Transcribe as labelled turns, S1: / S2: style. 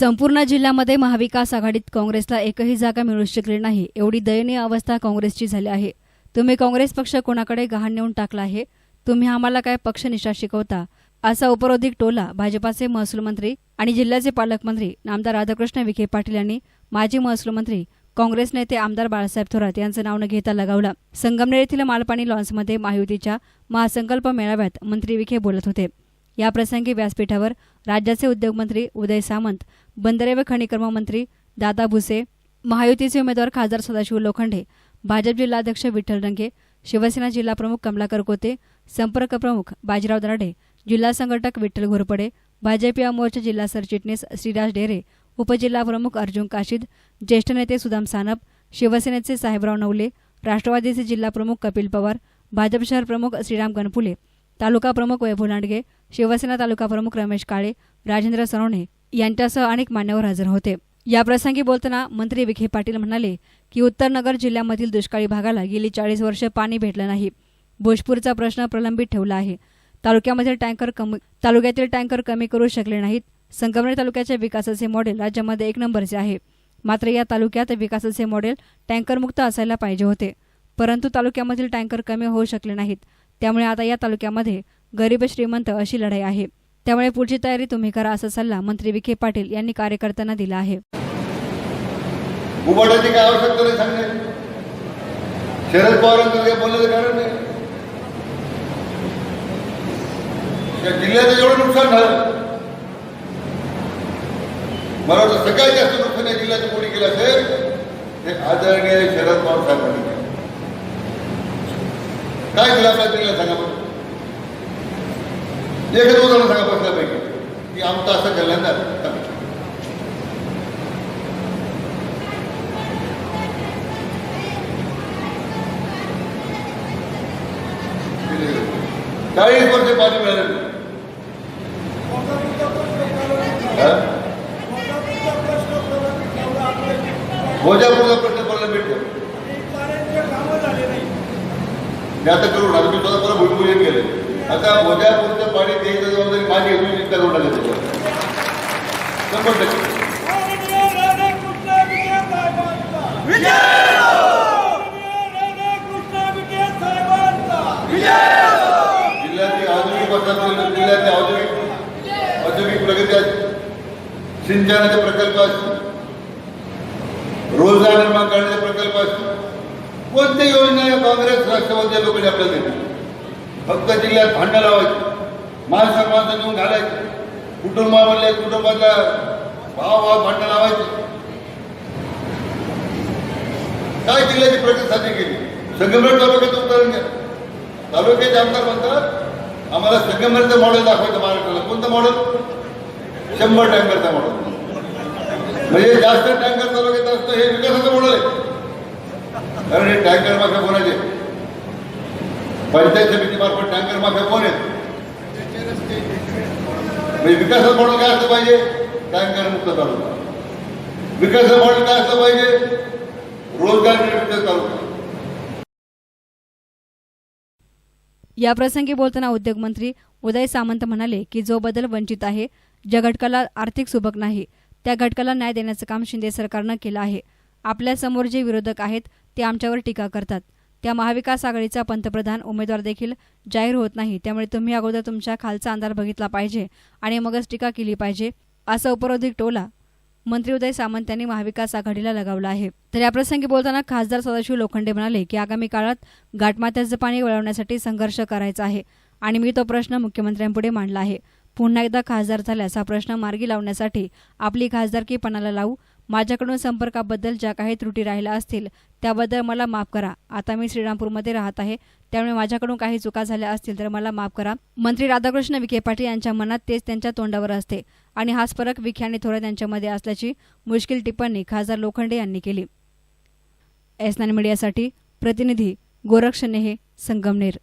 S1: संपूर्ण जिल्ह्यामध्ये महाविकास आघाडीत काँग्रेसला एकही जागा मिळू शकली नाही एवढी दयनीय अवस्था काँग्रेसची झाली आहे. तुम्ही काँग्रेस पक्ष कोणाकडे गहाण नेऊन टाकला आहे? तुम्ही आम्हाला काय पक्षनिष्ठा शिकवता? असा उपरोधिक टोला भाजपाचे महसूल मंत्री आणि जिल्ह्याचे पालकमंत्री नामदार राधाकृष्ण विखे पाटील यांनी माजी महसूल मंत्री काँग्रेस नेते आमदार बाळासाहेब थोरात यांचं नाव न घेता लगावला. संगमनेर येथील मालपाणी लॉन्समध्ये महायुतीच्या महासंकल्प मेळाव्यात मंत्री विखे बोलत होते. याप्रसंगी व्यासपीठावर राज्याचे उद्योगमंत्री उदय सामंत बंदरे व खनिकर्म मंत्री दादा भुसे महायुतीचे उमेदवार खासदार सदाशिव लोखंडे भाजप जिल्हाध्यक्ष विठ्ठल रंगे शिवसेना जिल्हा प्रमुख कमलाकर कोते संपर्क प्रमुख बाजीराव दराडे जिल्हा संघटक विठ्ठल घोरपडे भाजप या मोर्चा जिल्हा सरचिटणीस श्रीराज डेरे उपजिल्हा प्रमुख अर्जुन काशीद ज्येष्ठ नेते सुदाम सानप शिवसेनेचे साहेबराव नवले राष्ट्रवादीचे जिल्हा प्रमुख कपिल पवार भाजप शहर प्रमुख श्रीराम गणपुले तालुका प्रमुख वैभव लांडगे शिवसेना तालुका प्रमुख रमेश काळे राजेंद्र सरोणे यांच्यासह अनेक मान्यवर हजर होते. याप्रसंगी बोलताना मंत्री विखे पाटील म्हणाले की उत्तरनगर जिल्ह्यामधील दुष्काळी भागाला गेली चाळीस वर्ष पाणी भेटलं नाही. भोजपूरचा प्रश्न प्रलंबित ठेवला आहे. तालुक्यामधील टँकर कमी तालुक्यातील टँकर कमी करू शकले नाहीत. संगमनेर तालुक्याच्या विकासाचे मॉडेल राज्यामध्ये एक नंबरचे आहे. मात्र या तालुक्यात विकासाचे मॉडेल टँकरमुक्त असायला पाहिजे होते. परंतु तालुक्यामधील टँकर कमी होऊ शकले नाहीत. त्यामुळे आता या तालुक्यामध्ये गरीब श्रीमंत अशी लढाई आहे. त्यामुळे पुढची तयारी तुम्ही करा असा सल्ला मंत्री विखे पाटील यांनी कार्यकर्त्यांना दिला आहे.
S2: उभाटाची काय आवश्यकता नाही सांगणे. शरद पवारांचं काही बोलण्याचं कारण नाही. या जिल्ह्याचं एवढं नुकसान झालं. मला वाटतं सगळ्यात जास्त नुकसान या जिल्ह्याचं कोणी केलं असेल ते आदरणीय शरद पवार साहेबांनी काय केलं आपल्या जिल्ह्यात सांगा बरं? एकच उदाहरण सांगा बसल्यापैकी की आमचं असं कल्याण चाळीस वर्ष पाणी मिळालं. नाही. प्रश्न प्रलंबित भेटतो? मी आता करून आता मी स्वतः परत भूमिपूजन केलं आता भोजापूरचं पाणी द्यायचं जबाबदारी माझी आहे, तुम्ही चिंता करू नका त्याच्यावर शंभर टक्के. जिल्ह्याची आधुनिक पद्धत जिल्ह्याची औद्योगिक औद्योगिक प्रगती असते सिंचनाचे प्रकल्प असतील. रोजगार निर्माण करण्याचे प्रकल्प असतील. कोणत्या योजना काँग्रेस राष्ट्रवादी लोकांनी आपल्याला दिली फक्त जिल्ह्यात भांडण लावायची. माणसं माणसं घेऊन घालायचे. कुटुंबामधले कुटुंबातल्या भाव भाव भांडणं लावायचे. काय जिल्ह्याची प्रगती साध्य केली? संगमनेर तालुक्याचं उदाहरण घ्या. तालुक्याचे आमदार म्हणतात आम्हाला संगमनेरचं मॉडेल दाखवायचं महाराष्ट्राला. कोणतं मॉडेल शंभर टँकरचं मॉडेल म्हणजे जास्त टँकर तालुक्यात असतं हे विकासाचं मॉडेल आहे. कारण हे टँकर मागे कोणाचे? पंचायत समितीमार्फत टँकर माफिया कोण आहेत? म्हणजे विकासाचं मॉडेल काय असलं पाहिजे? टँकर मुक्त तालुका. विकासात मॉडेल काय असलं पाहिजे? रोजगार निर्मित तालुका.
S1: याप्रसंगी बोलताना उद्योगमंत्री उदय सामंत म्हणाले की जो बदल वंचित आहे ज्या घटकाला आर्थिक सुबक नाही त्या घटकाला न्याय देण्याचं काम शिंदे सरकारनं केलं आहे. आपल्यासमोर जे विरोधक आहेत ते आमच्यावर टीका करतात. त्या महाविकास आघाडीचा पंतप्रधान उमेदवार देखील जाहीर होत नाही. त्यामुळे तुम्ही अगोदर तुमच्या खालचा अंधार बघितला पाहिजे आणि मगच टीका केली पाहिजे असा उपरोधिक टोला मंत्री उदय सामंत यांनी महाविकास आघाडीला लगावला आहे. तर याप्रसंगी बोलताना खासदार सदाशिव लोखंडे म्हणाले की आगामी काळात घाटमात्याचं पाणी वळवण्यासाठी संघर्ष करायचा आहे आणि मी तो प्रश्न मुख्यमंत्र्यांपुढे मांडला आहे. पुन्हा एकदा खासदार झाल्यास हा प्रश्न मार्गी लावण्यासाठी आपली खासदारकी पणाला लावू माझ्याकडून संपर्काबद्दल ज्या काही त्रुटी राहिल्या असतील त्याबद्दल मला माफ करा. आता मी श्रीरामपूरमध्ये राहत आहे. त्यामुळे माझ्याकडून काही चुका झाल्या असतील तर मला माफ करा. मंत्री राधाकृष्ण विखे पाटील यांच्या मनात तेच त्यांच्या तोंडावर असते आणि हाच फरक विखे आणि थोरात यांच्यामध्ये असल्याची मुश्किल टिप्पणी खासदार लोखंडे यांनी केली. एस नाईन मीडियासाठी प्रतिनिधी गोरक्ष नेहे संगमनेर.